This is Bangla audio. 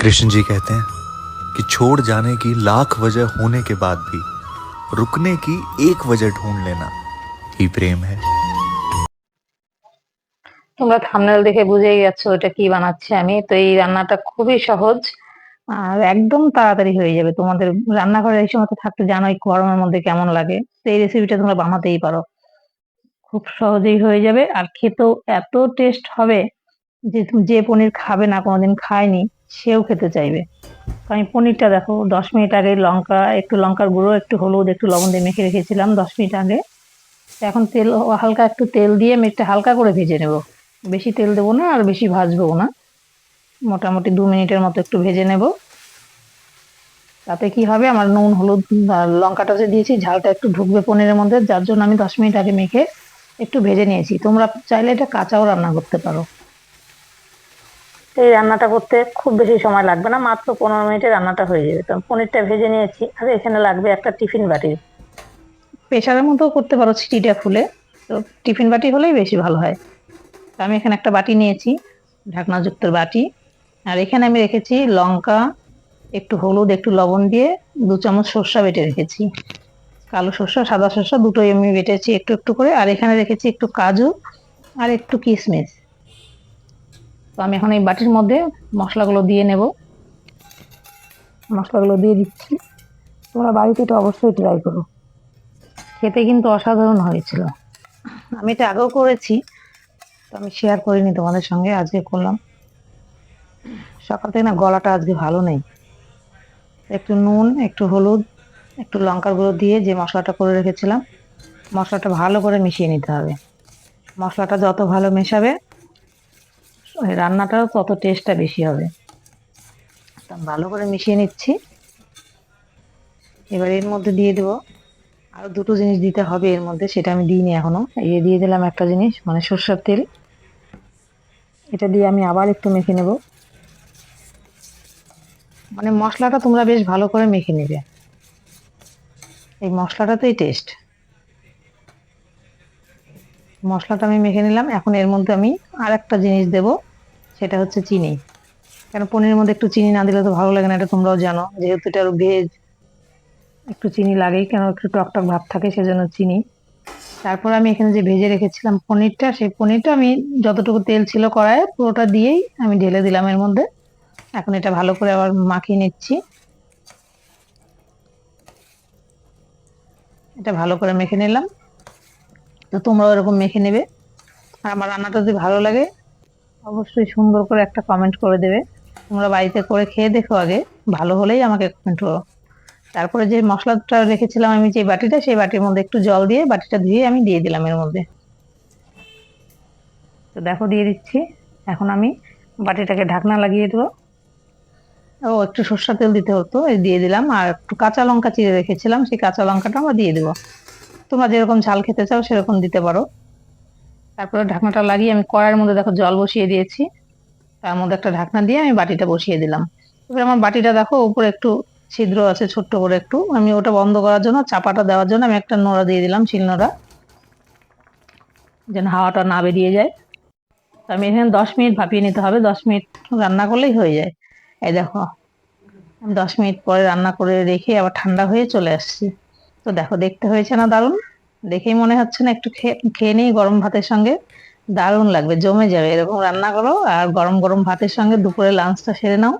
कृष्ण जी कहते हैं कि छोड़ जाने की लाख वजह होने के बाद भी रुकने की एक वजह ढूंढ लेना ही प्रेम है তোমরা থাম্বনেল দেখে বুঝেই গেছো এটা কি বানাচ্ছি আমি তো এই রান্নাটা খুবই সহজ আর একদম তাড়াতাড়ি হয়ে যাবে তোমাদের রান্নাঘরে এই সময় তো থাকতে জানোই গরমের মধ্যে কেমন লাগে তো এই রেসিপিটা তোমরা বানাতেই পারো খুব সহজেই হয়ে যাবে আর খেতেও এত টেস্ট হবে যে তুমি- যে পনির খাবে না কোনোদিন খায়নি সেও খেতে চাইবে। আমি পনিরটা দেখো, দশ মিনিট আগে লঙ্কা, একটু লঙ্কার গুঁড়ো, একটু হলুদ, একটু লবণ দিয়ে মেখে রেখেছিলাম দশ মিনিট আগে। এখন তেল হালকা একটু তেল দিয়ে আমি একটু হালকা করে ভেজে নেব। বেশি তেল দেবো না আর বেশি ভাজবো না। মোটামুটি দু মিনিটের মতো একটু ভেজে নেব। তাতে কি হবে, আমার নুন, হলুদ লঙ্কাটা যে দিয়েছি, ঝালটা একটু ঢুকবে পনিরের মধ্যে, যার জন্য আমি দশ মিনিট আগে মেখে একটু ভেজে নিয়েছি। তোমরা চাইলে এটা কাঁচাও রান্না করতে পারো। এই রান্নাটা করতে খুব বেশি সময় লাগবে না, মাত্র পনেরো মিনিটে রান্নাটা হয়ে যাবে। তো পনিরটা ভেজে নিয়েছি, আর এখানে লাগবে একটা টিফিন বাটি। প্রেশারের মতো করতে পারো ছিটিটা খুলে তো টিফিন বাটি হলেই বেশি ভালো হয়। তো আমি এখানে একটা বাটি নিয়েছি, ঢাকনাযুক্ত বাটি। আর এখানে আমি রেখেছি লঙ্কা, একটু হলুদ, একটু লবণ দিয়ে দু চামচ সর্ষা বেটে রেখেছি। কালো সর্ষা, সাদা সর্ষা দুটোই আমি বেটেছি একটু একটু করে। আর এখানে রেখেছি একটু কাজু আর একটু কিশমিশ। তো আমি এখন এই বাটির মধ্যে মশলাগুলো দিয়ে নেব। মশলাগুলো দিয়ে দিচ্ছি। তোমরা বাড়িতে এটা অবশ্যই ট্রাই করো। খেতে কিন্তু অসাধারণ হয়েছিল। আমি এটা আগেও করেছি, তো আমি শেয়ার করিনি তোমাদের সঙ্গে, আজকে করলাম। সকাল থেকে না গলাটা আজকে ভালো নেই। একটু নুন, একটু হলুদ, একটু লঙ্কার গুঁড়ো দিয়ে যে মশলাটা করে রেখেছিলাম, মশলাটা ভালো করে মিশিয়ে নিতে হবে। মশলাটা যত ভালো মেশাবে ওই রান্নাটাও তত টেস্টটা বেশি হবে। ভালো করে মিশিয়ে নিচ্ছি। এবার এর মধ্যে দিয়ে দেবো। আরও দুটো জিনিস দিতে হবে এর মধ্যে, সেটা আমি দিইনি এখনও এই দিয়ে দিলাম একটা জিনিস মানে সর্ষের তেল। এটা দিয়ে আমি আবার একটু মেখে নেব। মানে মশলাটা তোমরা বেশ ভালো করে মেখে নেবে। এই মশলাটাতেই টেস্ট মশলাটা আমি মেখে নিলাম। এখন এর মধ্যে আমি আর একটা জিনিস দেব। সেটা হচ্ছে চিনি। কেন পনিরের মধ্যে একটু চিনি না দিলে তো ভালো লাগে না, এটা তোমরাও জানো। যেহেতু এটা ভেজ, একটু চিনি লাগেই, কেন একটু টক টক ভাব থাকে, সেজন্য চিনি। তারপর আমি এখানে যে ভেজে রেখেছিলাম পনিরটা, সেই পনিরটা আমি যতটুকু তেল ছিল কড়াইয়ে, পুরোটা দিয়েই আমি ঢেলে দিলাম এর মধ্যে। এখন এটা ভালো করে আবার মাখিয়ে নিচ্ছি। এটা ভালো করে মেখে নিলাম। তো তোমরাও এরকম মেখে নেবে। আর আমার রান্নাটা যদি ভালো লাগে অবশ্যই সুন্দর করে একটা কমেন্ট করে দেবে। তোমরা বাড়িতে করে খেয়ে দেখো আগে। ভালো হলেই আমাকে কমেন্ট করো। তারপরে যে মশলাটা রেখেছিলাম আমি যে বাটিটা, সেই বাটির মধ্যে একটু জল দিয়ে বাটিটা ধুয়ে আমি দিয়ে দিলাম এর মধ্যে। তো দেখো, দিয়ে দিচ্ছি। এখন আমি বাটিটাকে ঢাকনা লাগিয়ে দেবো। ও, একটু সর্ষা তেল দিতে হতো দিয়ে দিলাম। আর একটু কাঁচা লঙ্কা চিড়ে রেখেছিলাম, সেই কাঁচা লঙ্কাটা আমরা দিয়ে দেবো। তোমরা যেরকম ঝাল খেতে চাও সেরকম দিতে পারো। তারপরে ঢাকনাটা লাগিয়ে আমি কড়ার মধ্যে দেখো জল বসিয়ে দিয়েছি। তার মধ্যে একটা ঢাকনা দিয়ে আমি বাটিটা বসিয়ে দিলাম। এবার আমার বাটিটা দেখো, উপরে একটু ছিদ্র আছে ছোট্ট করে একটু। আমি ওটা বন্ধ করার জন্য, চাপাটা দেওয়ার জন্য আমি একটা নোড়া দিয়ে দিলাম শিলনোড়া যেন হাওয়াটা না বেরিয়ে যায়। তো আমি এখানে দশ মিনিট ভাপিয়ে নিতে হবে। দশ মিনিট রান্না করলেই হয়ে যায়। এই দেখো, আমি দশ মিনিট পরে রান্না করে রেখে আবার ঠান্ডা হয়ে চলে আসছি। তো দেখো, দেখতে হয়েছে না দারুণ? দেখেই মনে হচ্ছে না, একটু খেয়ে নিই গরম ভাতের সঙ্গে। দারুণ লাগবে, জমে যাবে। এরকম রান্না করো আর গরম গরম ভাতের সঙ্গে দুপুরে লাঞ্চটা সেরে নাও।